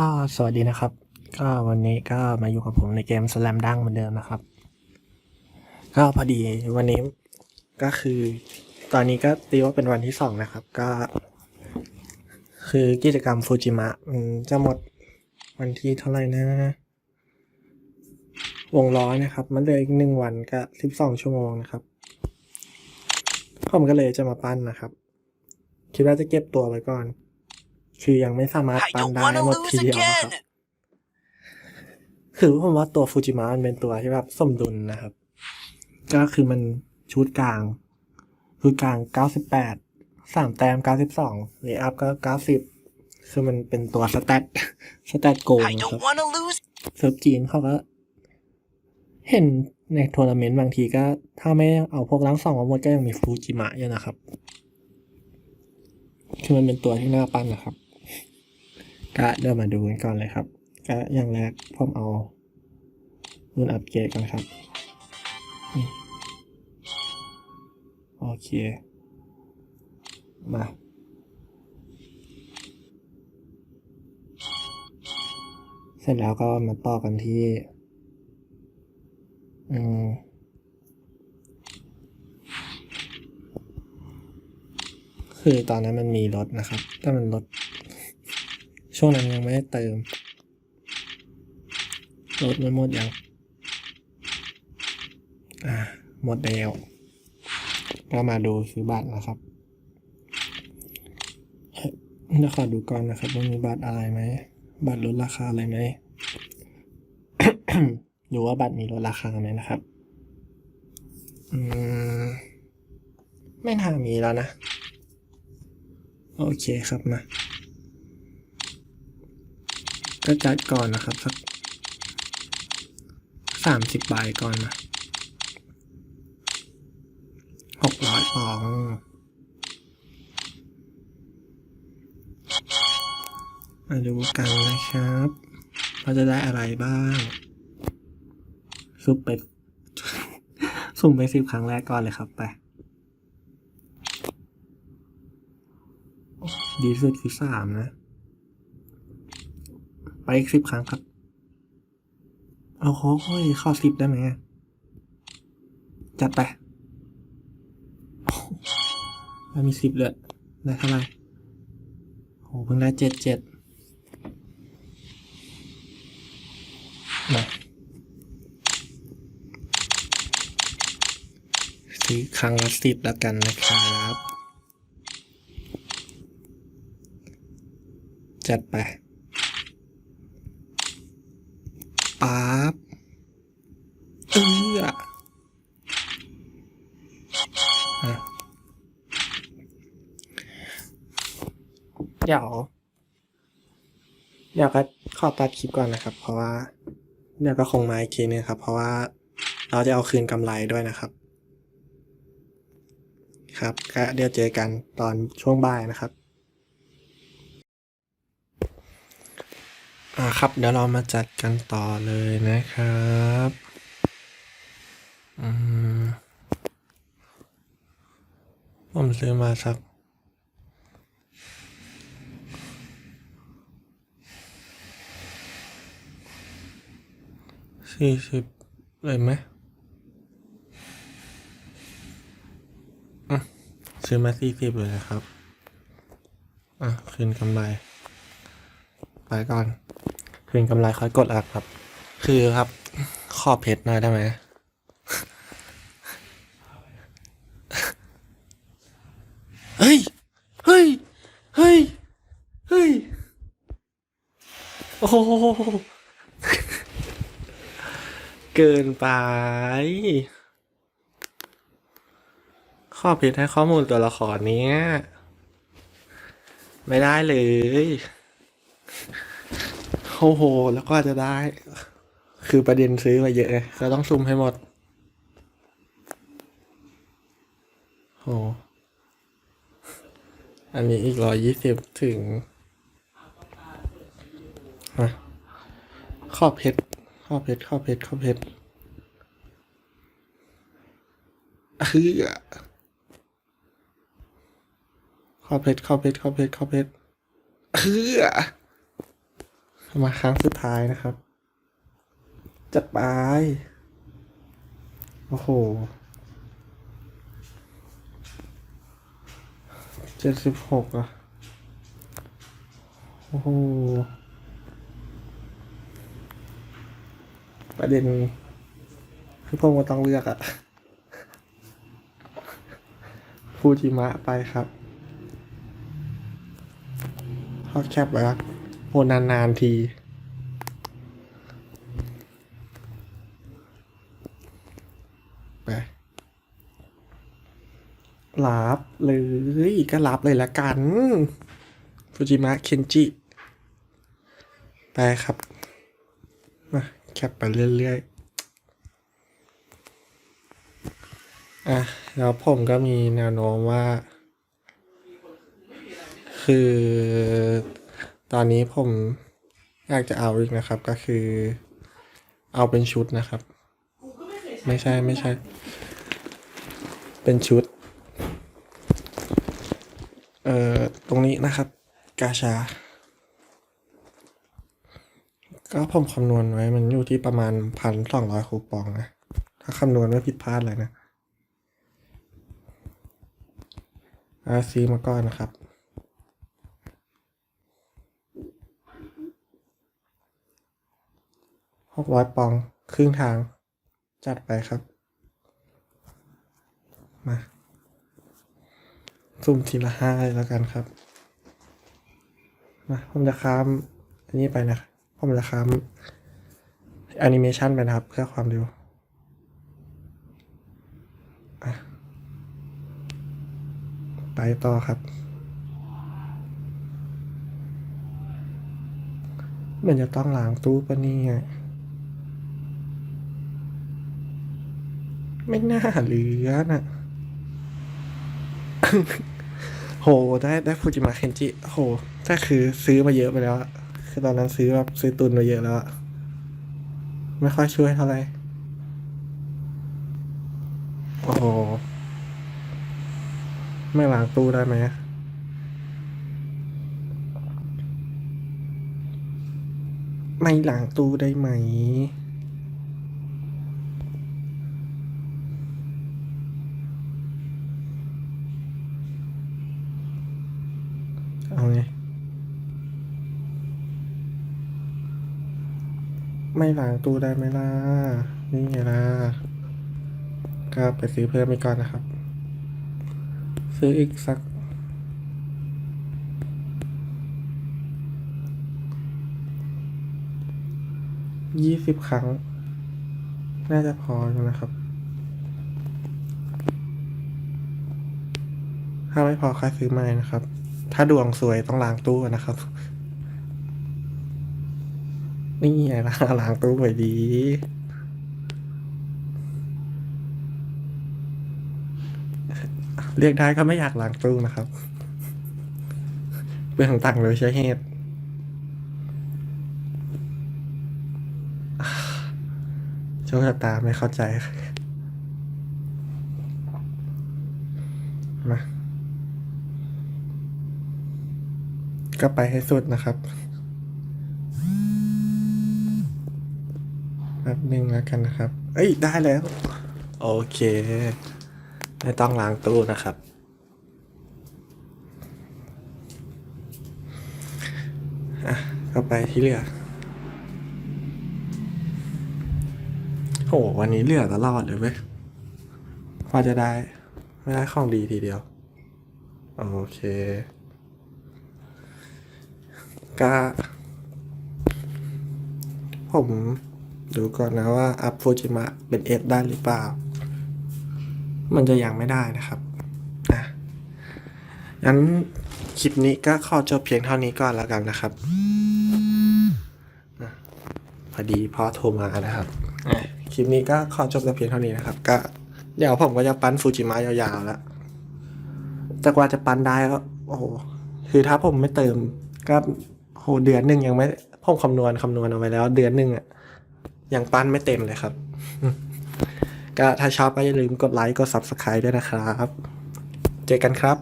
ก็สวัสดีนะครับ ก็วันนี้ก็มาอยู่กับผมในเกม Slam Dunk เหมือนเดิมนะครับ ก็พอดีวันนี้ก็คือตอนนี้ก็ตีว่าเป็นวันที่สองนะครับ ก็ คือกิจกรรมฟูจิมะมันจะหมดวันที่เท่าไหร่นะ วงล้อนะครับ มันเหลืออีกหนึ่งวันก็สิบสองชั่วโมงนะครับผมก็เลยจะมาปั้นนะครับ คิดว่าจะเก็บตัวไว้ก่อน คือยังไม่สามารถ I ปั้น don't ได้ want to หมด lose ทีเดียวนะครับ again. คือผมว่าตัวฟูจิมะมันเป็นตัวที่แบบสมดุลนะครับ ก็คือมันชุดกลางชุดกลาง 98สามแต้ม 92เลอัพก็ 90 คือมันเป็นตัวสแตทสแตทโกง I นะครับ don't want to lose. เซิร์ฟจีนเขาก็ เห็นในทัวร์นาเมนต์บางทีก็ ถ้าไม่เอาพวกล้างสองมาหมดก็ยังมีฟูจิมะอยู่นะครับ คือมันเป็นตัวที่น่าปั้นนะครับ ก็เริ่มมาดูกันก่อนเลยครับก็อย่างแรกผมเอารุ่นอัปเกรดก่อนครับโอเค มาเสร็จแล้วก็มาต่อกันที่อืมคือตอนนั้นมันมีรถนะครับ แต่มันรถ ช่วงนั้นยังไม่ได้เติมรถมันหมดยัง อ่า หมดแล้วก็มาดูซื้อบัตรนะครับเอ่อเดี๋ยวขอดูก่อนนะครับว่ามีบัตรอะไรไหม บัตรลดราคาอะไรไหมดูว่าบัตรมีลดราคาไหมนะครับ อืม ไม่น่ามีแล้วนะ โอเคครับมา ก็จัดก่อนนะครับสักสามสิบใบก่อนมาหกร้อยฟองมาดูกันนะครับว่าจะได้อะไรบ้างซุปไปสุ่มไปสิบครั้งแรกก่อนเลยครับไป ดีสุดคือสามนะ ไปอีกสิบครั้งครับ เอาโค้ยข้อสิบได้ไหมจัดไปมันมีสิบเลยได้เท่าไหร่โหเพิ่งได้เจ็ดเจ็ดมาซื้อครั้งละสิบแล้วกันนะครับ จัดไปบเอื้ออะ เดี๋ยวเดี๋ยวก็ขอตัดคลิปก่อนนะครับ เพราะว่าเดี๋ยวก็คงมาอีกทีนึงครับ เพราะว่าเราจะเอาคืนกำไรด้วยนะครับ ครับก็เดี๋ยวเจอกันตอนช่วงบ่ายนะครับอ่าครับ เดี๋ยวเรามาจัดกันต่อเลยนะครับ อืม ผมซื้อมาสักสี่สิบเลยไหมอะซื้อมาสี่สิบเลยนะครับ อะ คืนกำไร ไปก่อน คืนกำไรค่อยกดอัพครับ คือครับ ขอบเพชรหน่อยได้ไหม เฮ้ย เฮ้ย เฮ้ย เฮ้ย โอ้โหเกินไป ข้อเพชรให้ข้อมูลตัวละครเนี้ย ไม่ได้เลย โอ้โห แล้วก็จะได้ คือประเด็นซื้อมาเยอะไงก็ต้องซุ่มให้หมดโห อันนี้อีกร้อยยี่สิบถึงข้อเพชรข้อเพชรข้อเพชรข้อเพชรคือข้อเพชรข้อเพชรข้อเพชรข้อเพชรคือมาครั้งสุดท้ายนะครับจัดไป โอ้โห จ็ดสิบหกอะ โอ้โห ประเด็น คือผมก็ต้องเลือกอะฟูจิมะไปครับทอดแคบไว้ครับโหนานๆที รับเลยก็รับเลยละกันฟูจิมะเคนจิไปครับมาแคปไปเรื่อยๆ อะ แล้วผมก็มีแนวโน้มว่า คือตอนนี้ผมอยากจะเอาอีกนะครับก็คือเอาเป็นชุดนะครับ ไม่ใช่ไม่ใช่ เป็นชุด เอ่อ ตรง นะครับ กาชา ก็ผมคำนวณไว้มันอยู่ที่ประมาณพันสองร้อยคูปองนะ ถ้าคำนวณไม่ผิดพลาดเลยนะอาซีมาก่อนนะครับ หกร้อยปอง ครึ่งทาง จัดไปครับ มาสุ่มทีละห้าเลยแล้วกันครับ มาผมจะค้ามอันนี้ไปนะครับผมจะค้ามแอนิเมชันไปนะครับ เพื่อความเร็วไปต่อครับมันจะต้องล้างตู้ปะนี่ยไม่น่าเหลือน่ะ โหได้ได้ฟูจิมะเคนจิโหถ้าคือซื้อมาเยอะไปแล้วอะคือตอนนั้นซื้อแบบซื้อตุนมาเยอะแล้วอะไม่ค่อยช่วยเท่าไหร่โอ้โห ไม่ล้างตู้ได้ไหมไม่ล้างตู้ได้ไหม เอาไง ไม่ล้างตู้ได้ไหมล่ะ นี่ไงล่ะ ก็ไปซื้อเพิ่มอีกก่อนนะครับ ซื้ออีกสัก ยี่สิบครั้ง น่าจะพออยู่นะครับ ถ้าไม่พอค่อยซื้อใหม่นะครับ ถ้าดวงสวยต้องล้างตู้นะครับ นี่ไงล่ะล้างตู้ไว้ดี เรียกได้ก็ไม่อยากล้างตู้นะครับเปลืองตังค์เลยใช้เหตุโชคชะตาไม่เข้าใจมาก็ไปให้สุดนะครับ แป๊บหนึ่งแล้วกันนะครับ เอ้ยได้แล้ว โอเค ไม่ต้องล้างตู้นะครับ อะก็ไปที่เหลือโหวันนี้เหลือตลอดเลยเว้ยพอจะได้ ไม่ได้ของดีทีเดียว โอเคก็ผม ดูก่อนนะว่าอัพฟูจิมะเป็นเอได้หรือเปล่า มันจะยังไม่ได้นะครับอะงั้นคลิปนี้ก็ขอจบเพียงเท่านี้ก่อนแล้วกันนะครับอะพอดีพ่อโทรมานะครับคลิปนี้ก็ขอจบแต่เพียงเท่านี้นะครับ ก็เดี๋ยวผมก็จะปั้นฟูจิมะยาวๆแล้ว แต่กว่าจะปั้นได้ก็โอ้โหคือถ้าผมไม่เติมก็โหเดือนหนึ่งยังไม่ผมคำนวณคำนวณเอาไว้แล้ว เดือนหนึ่งอะ ยังปั้นไม่เต็มเลยครับ ก็ถ้าชอบก็อย่าลืมกดไลค์กด subscribe ด้วยนะครับ เจอกันครับ